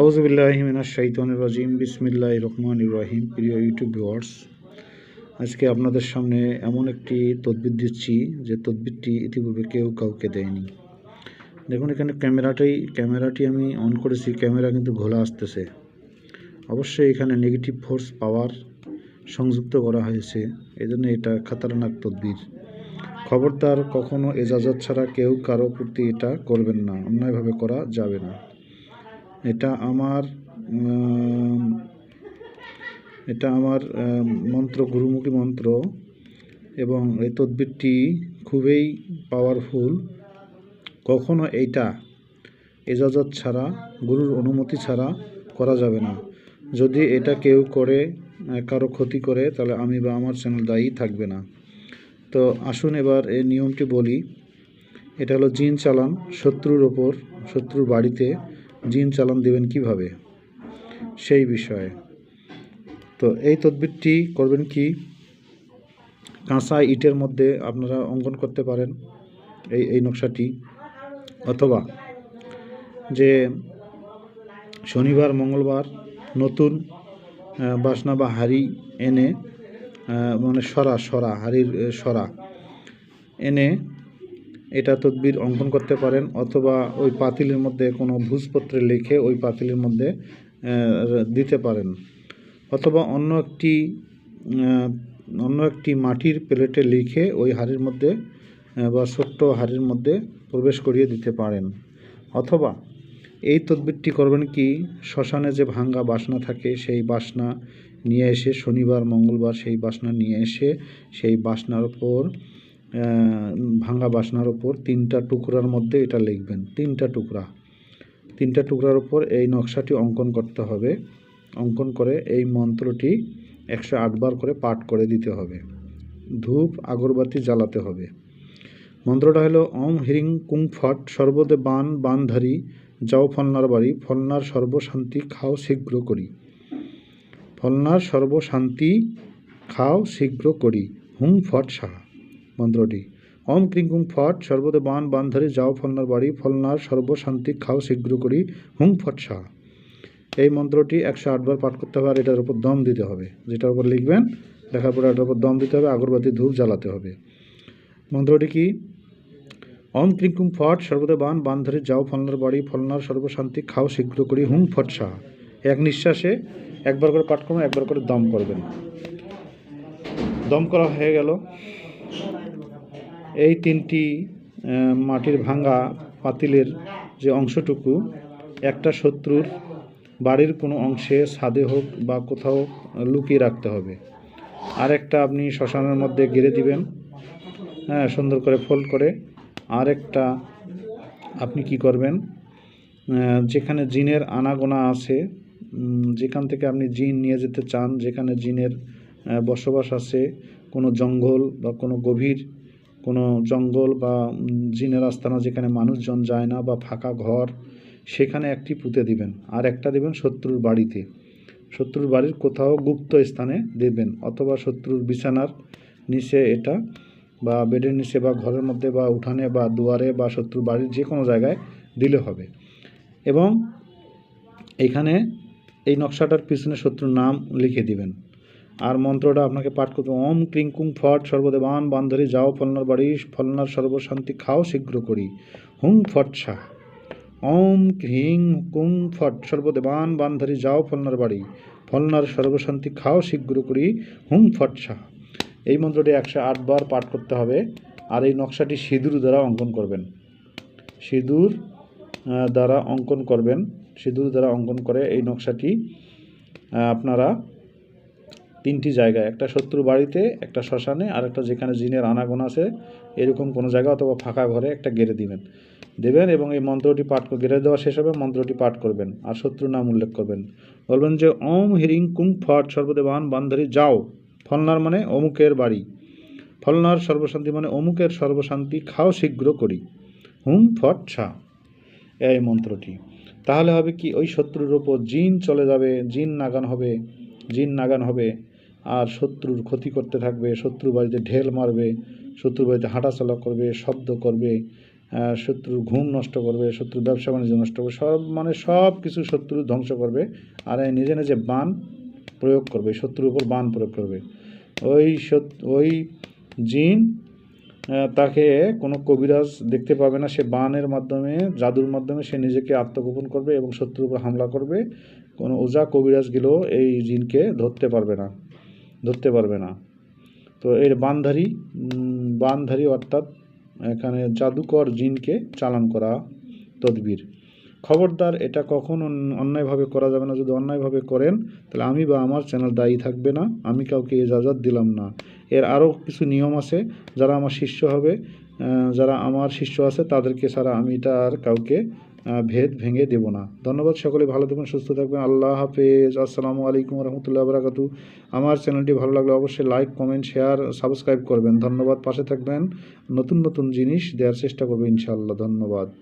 আউজবিল্লাহিমিনা শাইতানুর রাজিম বিসমিল্লাহ রহমান ইব্রাহিম প্রিয় ইউটিউব ভিউয়ার্স, আজকে আপনাদের সামনে এমন একটি তদবির দিচ্ছি, যে তদবিরটি ইতিপূর্বে কেউ কাউকে দেয়নি। দেখুন এখানে ক্যামেরাটাই, ক্যামেরাটি আমি অন করেছি, ক্যামেরা কিন্তু ঘোলা আসতেছে। অবশ্যই এখানে নেগেটিভ ফোর্স পাওয়ার সংযুক্ত করা হয়েছে। এই জন্য এটা খাতারনাক তদবির। খবরদার কখনো এজাজত ছাড়া কেউ কারও প্রতি এটা করবেন না, অন্যায়ভাবে করা যাবে না। এটা আমার এটা আমার মন্ত্র, গুরুমুখী মন্ত্র এবং এই তদ্বিরটি খুবই পাওয়ারফুল কখনো এইটা এজাজত ছাড়া, গুরুর অনুমতি ছাড়া করা যাবে না। যদি এটা কেউ করে কারও ক্ষতি করে, তাহলে আমি বা আমার চ্যানেল দায়ী থাকবে না। তো আসুন এবার এই নিয়মটি বলি। এটা হলো জিন চালান, শত্রুর ওপর, শত্রুর বাড়িতে জিন চালান দেবেন কীভাবে? সেই বিষয়ে। তো এই তদবিরটি করবেন কি? কাঁচা ইটের মধ্যে আপনারা অঙ্কন করতে পারেন এই এই নকশাটি। অথবা যে শনিবার, মঙ্গলবার নতুন বাসনা বা হাড়ি এনে মানে সরা সরা, হাড়ির সরা এনে এটা তদবির অঙ্কন করতে পারেন অথবা ওই পাতিলের মধ্যে কোনো ভূজপত্রে লিখে ওই পাতিলের মধ্যে দিতে পারেন। অথবা অন্য একটি অন্য একটি মাটির প্লেটে লিখে ওই হাড়ির মধ্যে বা ছোট্ট হাড়ির মধ্যে প্রবেশ করিয়ে দিতে পারেন। অথবা এই তদবিরটি করবেন কি, শ্মশানে যে ভাঙ্গা বাসনা থাকে সেই বাসনা নিয়ে এসে শনিবার, মঙ্গলবার সেই বাসনা নিয়ে এসে সেই বাসনার ওপর ভাঙ্গা বাসনার ওপর তিনটা টুকরার মধ্যে এটা লিখবেন, তিনটা টুকরা। তিনটা টুকরার ওপর এই নকশাটি অঙ্কন করতে হবে। অঙ্কন করে এই মন্ত্রটি একশো আটবার করে পাঠ করে দিতে হবে। ধূপ, আগরবাতি জ্বালাতে হবে। মন্ত্রটা হলো, ওম হ্রিং কুং ফট সর্বদে বান বানধারী যাও ফলনার বাড়ি, ফলনার সর্বশান্তি খাও শীঘ্র করি। ফলনার সর্বশান্তি খাও শীঘ্র করি, হুং ফট সাহা। মন্ত্রটি অম ক্রিং ফট, সর্বদে বান বানধারী, যাও ফলনার বাড়ি, ফলনার সর্বশান্তি খাও শীঘ্র করি, হুং ফট সাহা এই মন্ত্রটি একশো আটবার পাঠ করতে হবে আর এটার উপর দম দিতে হবে। যেটার উপর লিখবেন, লেখার পরে এটার উপর দম দিতে হবে, আগরবাতি, ধূপ জ্বালাতে হবে। মন্ত্রটি কি? ওম ক্রিঙ্কুম ফট, সর্বদা বান বান যাও ফলনার বাড়ি, ফলনার সর্বশান্তি খাও শীঘ্র করি হুম ফট সাহা এক নিঃশ্বাসে একবার করে পাঠ করবেন, একবার করে দম করবেন। দম করা হয়ে গেল। এই তিনটি মাটির ভাঙ্গা পাতিলের যে অংশটুকু, একটা শত্রুর বাড়ির কোনো অংশে ছাদে হোক বা কোথাও লুকিয়ে রাখতে হবে। আর একটা আপনি শ্মশানের মধ্যে গেড়ে দিবেন হ্যাঁ সুন্দর করে ফোল্ড করে। আর একটা আপনি কি করবেন যেখানে জিনের আনাগোনা আছে যেখান থেকে আপনি জিন নিয়ে যেতে চান, যেখানে জিনের বসবাস আছে, কোনো জঙ্গল বা কোনো গভীর কোনো জঙ্গল বা জিনের আস্তানা যেখানে মানুষজন যায় না বা ফাঁকা ঘর, সেখানে একটি পুঁতে দিবেন। আর একটা দিবেন শত্রুর বাড়িতে। শত্রুর বাড়ির কোথাও গুপ্ত স্থানে দেবেন অথবা শত্রুর বিছানার নিচে এটা বা বেডের নিচে বা ঘরের মধ্যে বা উঠানে বা দুয়ারে বা শত্রুর বাড়ির যে কোনো জায়গায় দিলে হবে। এবং এখানে এই নকশাটার পিছনে শত্রুর নাম লিখে দিবেন। আর মন্ত্রটা আপনাকে পাঠ করতে ওম ক্রিং কুং ফট সর্বদেবান বান্ধরি যাও ফলনার বাড়ি, ফলনার সর্বশান্তি খাও শীঘ্র করি। হুং ফট শাহ। ওম ক্রিং কুং ফট সর্বদেবান বান্ধরি যাও ফলনার বাড়ি, ফলনার সর্বশান্তি খাও শীঘ্র করি। হুং ফট শাহ। এই মন্ত্রটি একশো আটবার পাঠ করতে হবে আর এই নকশাটি সিঁদুর দ্বারা অঙ্কন করবেন। সিঁদুর দ্বারা অঙ্কন করবেন। সিঁদুর দ্বারা অঙ্কন করে এই নকশাটি আপনারা তিনটি জায়গায়, একটা শত্রু বাড়িতে, একটা শ্মশানে, আর একটা যেখানে জিনের আনাগোনা আছে, এরকম কোনো জায়গা অথবা ফাঁকা ঘরে একটা গেড়ে দিবেন। দেবেন এবং এই মন্ত্রটি পাঠ গেড়ে দেওয়া শেষ হবে, মন্ত্রটি পাঠ করবেন, আর শত্রু নাম উল্লেখ করবেন। বলবেন যে, ওম হিরিং কুং ফট সর্বদেবান বান্ধরি, যাও, ফলনার মানে অমুকের বাড়ি। ফলনার সর্বশান্তি মানে অমুকের সর্বশান্তি, খাও শীঘ্র করি। হুম ফট ছা। এই মন্ত্রটি। তাহলে হবে কি, ওই শত্রুর ওপর জিন চলে যাবে, জিন নাগান হবে, জিন নাগান হবে। আর শত্রুর ক্ষতি করতে থাকবে শত্রু বাড়িতে ঢেল মারবে শত্রু বাড়িতে হাঁটাচলা করবে, শব্দ করবে শত্রুর ঘুম নষ্ট করবে, শত্রুর ব্যবসা বাণিজ্য নষ্ট করবে, সব মানে সব কিছু শত্রু ধ্বংস করবে আর এই নিজে নিজে বান প্রয়োগ করবে, শত্রুর উপর বান প্রয়োগ করবে। ওই ওই জিন তাকে কোনো কবিরাজ দেখতে পাবে না, সে বানের মাধ্যমে, জাদুর মাধ্যমে সে নিজেকে আত্মগোপন করবে এবং শত্রুর উপর হামলা করবে। কোনো ওজা কবিরাজগুলো এই জিনকে ধরতে পারবে না। ধরতে পারবে না। তো এর বানধারী বানধারী অর্থাৎ এখানে জাদুকর জিনকে চালান করা তদবির। খবরদার, এটা কখন অন্যায়ভাবে করা যাবে না। যদি অন্যায়ভাবে করেন, তাহলে আমি বা আমার চ্যানেল দায়ী থাকবে না। আমি কাউকে এজাজত দিলাম না। এর আরও কিছু নিয়ম আছে। যারা আমার শিষ্য হবে যারা আমার শিষ্য আছে, তাদেরকে ছাড়া আমি এটা আর কাউকে ভেদ ভেঙে দেব না। ধন্যবাদ সকলে, ভালো থাকবেন সুস্থ থাকবেন আল্লাহ হাফেজ। আসসালামু আলাইকুম রহমতুল্লাহ বারাকাতু আমার চ্যানেলটি ভালো লাগলে অবশ্যই লাইক, কমেন্ট, শেয়ার, সাবস্ক্রাইব করবেন। ধন্যবাদ, পাশে থাকবেন। নতুন নতুন জিনিস দেওয়ার চেষ্টা করবেন ইনশাআল্লাহ। ধন্যবাদ।